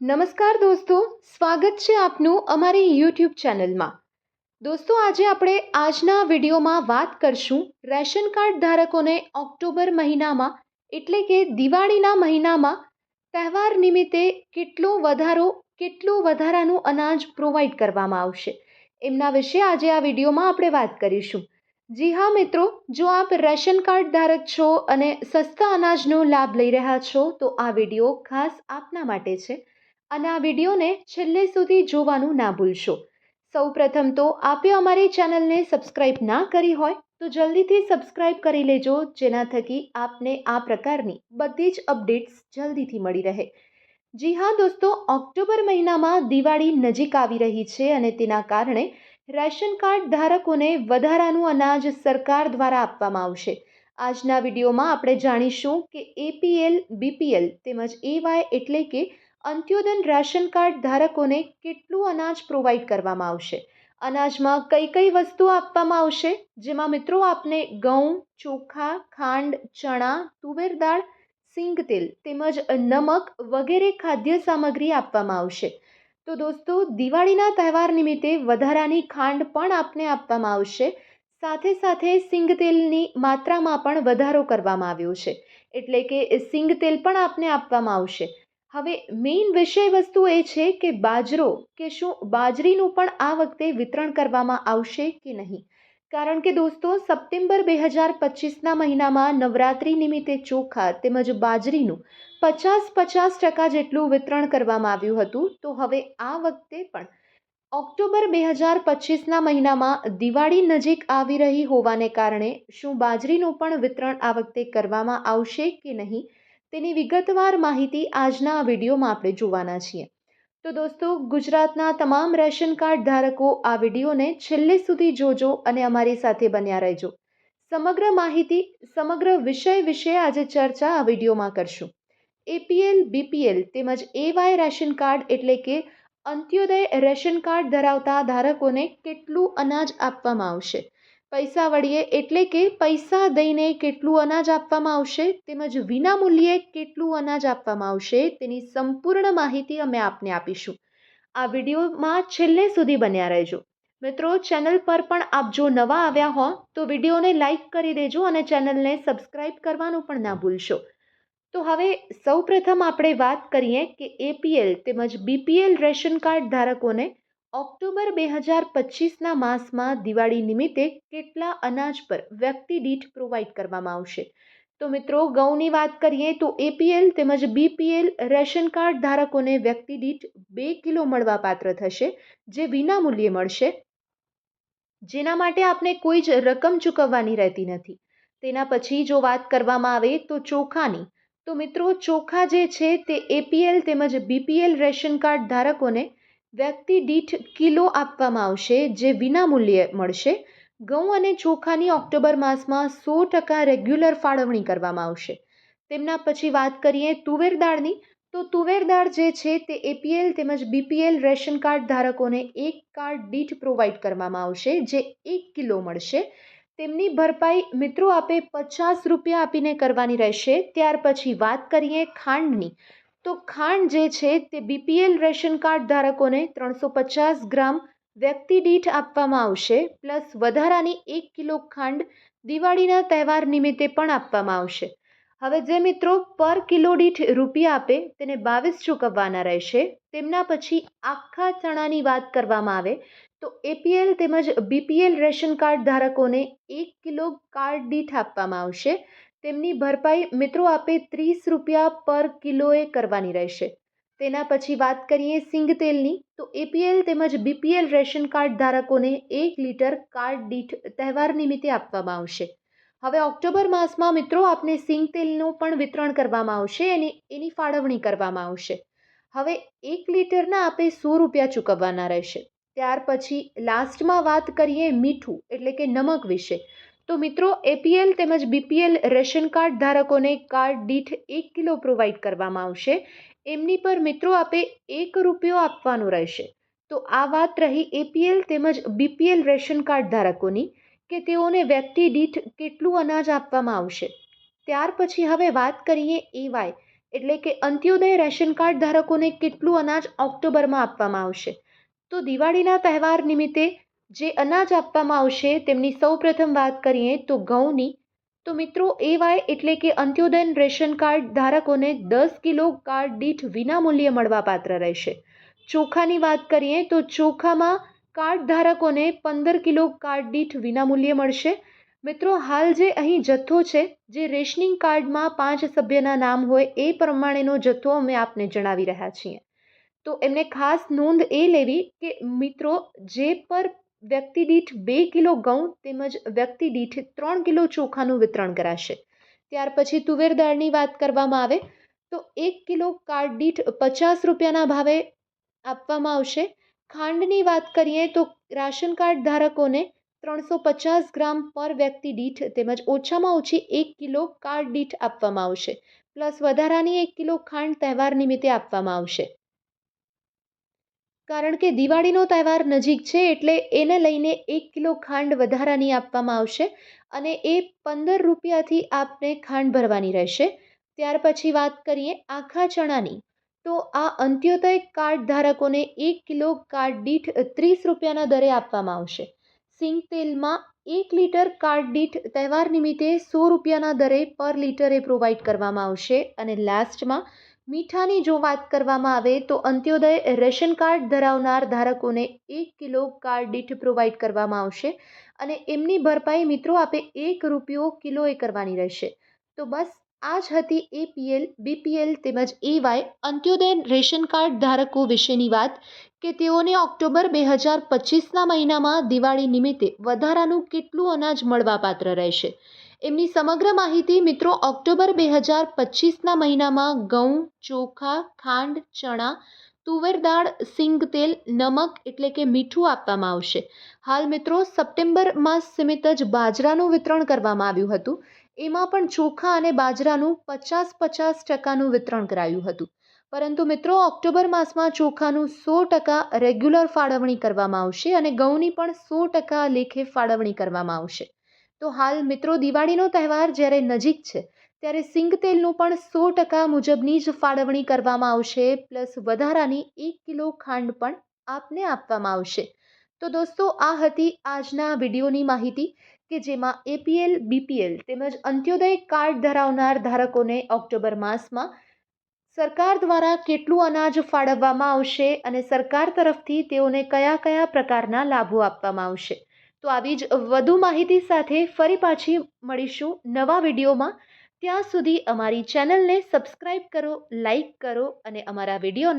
નમસ્કાર દોસ્તો, સ્વાગત છે આપનું અમારી યુટ્યુબ ચેનલમાં. દોસ્તો, આજે આપણે આજના વિડીયોમાં વાત કરશું રેશન કાર્ડ ધારકોને ઓક્ટોબર મહિનામાં, એટલે કે દિવાળીના મહિનામાં, તહેવાર નિમિત્તે કેટલો વધારો, કેટલું વધારાનું અનાજ પ્રોવાઈડ કરવામાં આવશે. એમના વિશે આજે આ વિડીયોમાં આપણે વાત કરીશું. જી હા મિત્રો, જો આપ રેશન કાર્ડ ધારક છો અને સસ્તા અનાજનો લાભ લઈ રહ્યા છો, તો આ વીડિયો ખાસ આપના માટે છે. અને આ વિડીયોને છેલ્લે સુધી જોવાનું ના ભૂલશો. સૌ પ્રથમ તો આપે અમારી ચેનલને સબસ્ક્રાઈબ ના કરી હોય, તો જલ્દીથી સબસ્ક્રાઈબ કરી લેજો, જેના થકી આપને આ પ્રકારની બધી જ અપડેટ્સ જલ્દીથી મળી રહે. જી હા દોસ્તો, ઓક્ટોબર મહિનામાં દિવાળી નજીક આવી રહી છે અને તેના કારણે રેશન કાર્ડ ધારકોને વધારાનું અનાજ સરકાર દ્વારા આપવામાં આવશે. આજના વિડીયોમાં આપણે જાણીશું કે એપીએલ બીપીએલ તેમજ એવાય એટલે કે અંત્યોદન રાશન કાર્ડ ધારકોને કેટલું અનાજ પ્રોવાઈડ કરવામાં આવશે? અનાજમાં કઈ કઈ વસ્તુઓ આપવામાં આવશે? જેમાં મિત્રો આપને ઘઉં, ચોખા, ખાંડ, ચણા, તુવેર દાળ, સિંગ તેલ તેમજ નમક વગેરે ખાદ્ય સામગ્રી આપવામાં આવશે. તો દોસ્તો, દિવાળીના તહેવાર નિમિત્તે વધારાની ખાંડ પણ આપને આપવામાં આવશે. સાથે સાથે સિંગ તેલની માત્રામાં પણ વધારો કરવામાં આવ્યો છે. એટલે કે સિંગ તેલ પણ આપને આપવામાં આવશે. હવે મેઇન વિષય વસ્તુ એ છે કે બાજરો કે શું બાજરીનું પણ આ વખતે વિતરણ કરવામાં આવશે કે નહીં? કારણ કે દોસ્તો, સપ્ટેમ્બર બે હજાર પચીસના મહિનામાં નવરાત્રિ નિમિત્તે ચોખા તેમજ બાજરીનું પચાસ પચાસ ટકા જેટલું વિતરણ કરવામાં આવ્યું હતું. તો હવે આ વખતે પણ ઓક્ટોબર બે હજાર પચીસના મહિનામાં દિવાળી નજીક આવી રહી હોવાને કારણે શું બાજરીનું પણ વિતરણ આ વખતે કરવામાં આવશે કે નહીં? તેની વિગતવાર માહિતી આજના આ વિડીયોમાં આપણે જોવાના છીએ. તો દોસ્તો, ગુજરાતના તમામ રેશન કાર્ડ ધારકો આ વિડીયોને છેલ્લે સુધી જોજો અને અમારી સાથે બન્યા રહેજો. સમગ્ર માહિતી, સમગ્ર વિષય વિશે આજે ચર્ચા આ વિડીયોમાં કરશું. એપીએલ, બીપીએલ તેમજ એવાય રેશન કાર્ડ એટલે કે અંત્યોદય રેશન કાર્ડ ધરાવતા ધારકોને કેટલું અનાજ આપવામાં આવશે? પૈસા વળીએ એટલે કે પૈસા દઈને કેટલું અનાજ આપવામાં આવશે તેમજ વિનામૂલ્યે કેટલું અનાજ આપવામાં આવશે તેની સંપૂર્ણ માહિતી અમે આપને આપીશું. આ વિડીયોમાં છેલ્લે સુધી બન્યા રહેજો. મિત્રો, ચેનલ પર પણ આપ જો નવા આવ્યા હો, તો વિડીયોને લાઈક કરી દેજો અને ચેનલને સબસ્ક્રાઇબ કરવાનું પણ ના ભૂલશો. તો હવે સૌપ્રથમ આપણે વાત કરીએ કે એપીએલ તેમજ બીપીએલ રેશન કાર્ડ ધારકોને ઓક્ટોબર બે હજાર પચીસના માસમાં દિવાળી નિમિત્તે કેટલા અનાજ પર વ્યક્તિ દીઠ પ્રોવાઈડ કરવામાં આવશે? તો મિત્રો ઘઉંની વાત કરીએ તો એપીએલ તેમજ બીપીએલ રેશન કાર્ડ ધારકોને વ્યક્તિ દીઠ બે કિલો મળવા પાત્ર થશે, જે વિનામૂલ્યે મળશે. જેના માટે આપને કોઈ જ રકમ ચૂકવવાની રહેતી નથી. તેના પછી જો વાત કરવામાં આવે તો ચોખાની. તો મિત્રો, ચોખા જે છે તે એપીએલ તેમજ બીપીએલ રેશન કાર્ડ ધારકોને વ્યક્તિ દીઠ કિલો આપવામાં આવશે, જે વિનામૂલ્યે મળશે. ઘઉં અને ચોખાની ઓક્ટોબર માસમાં સો ટકા રેગ્યુલર ફાળવણી કરવામાં આવશે. તેમના પછી વાત કરીએ તુવેર દાળની. તો તુવેર દાળ જે છે તે એપીએલ તેમજ બીપીએલ રેશન કાર્ડ ધારકોને એક કાર્ડ દીઠ પ્રોવાઈડ કરવામાં આવશે, જે એક કિલો મળશે. તેમની ભરપાઈ મિત્રો આપે પચાસ રૂપિયા આપીને કરવાની રહેશે. ત્યાર પછી વાત કરીએ ખાંડની. તો ખાંડ જે છે તે બીપીએલ રેશન કાર્ડ ધારકોને ત્રણસો પચાસ ગ્રામ વ્યક્તિ દીઠ આપવામાં આવશે, પ્લસ વધારાની એક કિલો ખાંડ દિવાળીના તહેવાર નિમિત્તે પણ આપવામાં આવશે. હવે જે મિત્રો પર કિલો દીઠ રૂપિયા આપે તેને બાવીસ ચૂકવવાના રહેશે. તેમના પછી આખા ચણાની વાત કરવામાં આવે તો એપીએલ તેમજ બીપીએલ રેશન કાર્ડ ધારકોને એક કિલો કાર્ડ દીઠ આપવામાં આવશે. તેમની ભરપાઈ મિત્રો આપે ત્રીસ રૂપિયા પર કિલોએ કરવાની રહેશે. તેના પછી વાત કરીએ સિંગ તેલની, તો એપીએલ તેમજ બીપીએલ રેશન કાર્ડ ધારકોને એક લીટર કાર્ડ દીઠ તહેવાર નિમિત્તે આપવામાં આવશે. હવે ઓક્ટોબર માસમાં મિત્રો આપને સિંગ તેલનું પણ વિતરણ કરવામાં આવશે અને એની ફાળવણી કરવામાં આવશે. હવે એક લીટરના આપે સો રૂપિયા ચૂકવવાના રહેશે. ત્યાર પછી લાસ્ટમાં વાત કરીએ મીઠું, એટલે કે નમક વિશે. તો મિત્રો એપીએલ તેમજ બીપીએલ રેશન કાર્ડ ધારકોને કાર્ડ દીઠ એક કિલો પ્રોવાઈડ કરવામાં આવશે. એમની પર મિત્રો આપે એક રૂપિયો આપવાનો રહેશે. તો આ વાત રહી એપીએલ તેમજ બીપીએલ રેશન કાર્ડ ધારકોની, કે તેઓને વ્યક્તિ દીઠ કેટલું અનાજ આપવામાં આવશે. ત્યાર પછી હવે વાત કરીએ એવાય એટલે કે અંત્યોદય રેશન કાર્ડ ધારકોને કેટલું અનાજ ઓક્ટોબરમાં આપવામાં આવશે. તો દિવાળીના તહેવાર નિમિત્તે જે અનાજ આપવામાં આવશે, તેમની સૌપ્રથમ વાત કરીએ તો ઘઉંની. તો મિત્રો એવાય એટલે કે અંત્યોદય રેશન કાર્ડ ધારકોને દસ કિલો કાર્ડ દીઠ વિનામૂલ્યે મળવાપાત્ર રહેશે. ચોખાની વાત કરીએ તો ચોખામાં કાર્ડ ધારકોને પંદર કિલો કાર્ડ દીઠ વિનામૂલ્યે મળશે. મિત્રો, હાલ જે અહીં જથ્થો છે, જે રેશનિંગ કાર્ડમાં પાંચ સભ્યના નામ હોય, એ પ્રમાણેનો જથ્થો અમે આપને જણાવી રહ્યા છીએ. તો એમને ખાસ નોંધ એ લેવી કે મિત્રો, જે પર વ્યક્તિ દીઠ બે કિલો ઘઉં તેમજ વ્યક્તિ દીઠ ત્રણ કિલો ચોખાનું વિતરણ કરાશે. ત્યાર પછી તુવેર દાળની વાત કરવામાં આવે તો એક કિલો કાર્ડ દીઠ પચાસ રૂપિયાના ભાવે આપવામાં આવશે. ખાંડની વાત કરીએ તો રાશન કાર્ડ ધારકોને ત્રણસો પચાસ ગ્રામ પર વ્યક્તિ દીઠ તેમજ ઓછામાં ઓછી એક કિલો કાર્ડ દીઠ આપવામાં આવશે. પ્લસ વધારાની એક કિલો ખાંડ તહેવાર નિમિત્તે આપવામાં આવશે. કારણ કે દિવાળીનો તહેવાર નજીક છે એટલે એને લઈને એક કિલો ખાંડ વધારાની આપવામાં આવશે અને એ પંદર રૂપિયાથી આપને ખાંડ ભરવાની રહેશે. ત્યાર પછી વાત કરીએ આખા ચણાની. તો આ અંત્યોદય કાર્ડ ધારકોને એક કિલો કાર્ડ દીઠ ત્રીસ રૂપિયાના દરે આપવામાં આવશે. સિંગ તેલમાં એક લીટર કાર્ડ દીઠ તહેવાર નિમિત્તે સો રૂપિયાના દરે પર લીટરે પ્રોવાઈડ કરવામાં આવશે અને લાસ્ટમાં મીઠાની જો વાત કરવામાં આવે તો અંત્યોદય રેશન કાર્ડ ધરાવનાર ધારકોને એક કિલો કાર્ડ દીઠ પ્રોવાઈડ કરવામાં આવશે અને એમની ભરપાઈ મિત્રો આપે એક રૂપિયો કિલોએ કરવાની રહેશે. તો બસ, આ જ હતી એપીએલ, બીપીએલ તેમજ એવાય અંત્યોદય રેશન કાર્ડ ધારકો વિશેની વાત કે તેઓને ઓક્ટોબર બે હજાર પચીસના મહિનામાં દિવાળી નિમિત્તે વધારાનું કેટલું અનાજ મળવાપાત્ર રહેશે. એમની સમગ્ર માહિતી મિત્રો ઓક્ટોબર બે હજાર પચીસના મહિનામાં ઘઉં, ચોખા, ખાંડ, ચણા, તુવેર દાળ, સિંગ તેલ, નમક એટલે કે મીઠું આપવામાં આવશે. હાલ મિત્રો સપ્ટેમ્બર માસ સીમિત જ બાજરાનું વિતરણ કરવામાં આવ્યું હતું. એમાં પણ ચોખા અને બાજરાનું પચાસ પચાસ ટકાનું વિતરણ કરાયું હતું. પરંતુ મિત્રો ઓક્ટોબર માસમાં ચોખાનું સો ટકા રેગ્યુલર ફાળવણી કરવામાં આવશે અને ઘઉંની પણ સો ટકા લેખે ફાળવણી કરવામાં આવશે. તો હાલ મિત્રો દિવાળીનો તહેવાર જ્યારે નજીક છે, ત્યારે સિંગ તેલનું પણ સો ટકા મુજબની જ ફાળવણી કરવામાં આવશે, પ્લસ વધારાની એક કિલો ખાંડ પણ આપને આપવામાં આવશે. તો દોસ્તો, આ હતી આજના વિડીયોની માહિતી કે જેમાં એપીએલ, બીપીએલ તેમજ અંત્યોદય કાર્ડ ધરાવનાર ધારકોને ઓક્ટોબર માસમાં સરકાર દ્વારા કેટલું અનાજ ફાળવવામાં આવશે અને સરકાર તરફથી તેઓને કયા કયા પ્રકારના લાભો આપવામાં આવશે. તો આવી જ વધુ માહિતી સાથે ફરી પાછી મળીશું નવા વિડીયોમાં. ત્યાં સુધી અમારી ચેનલને સબસ્ક્રાઈબ કરો લાઈક કરો અને અમારા વિડીયોને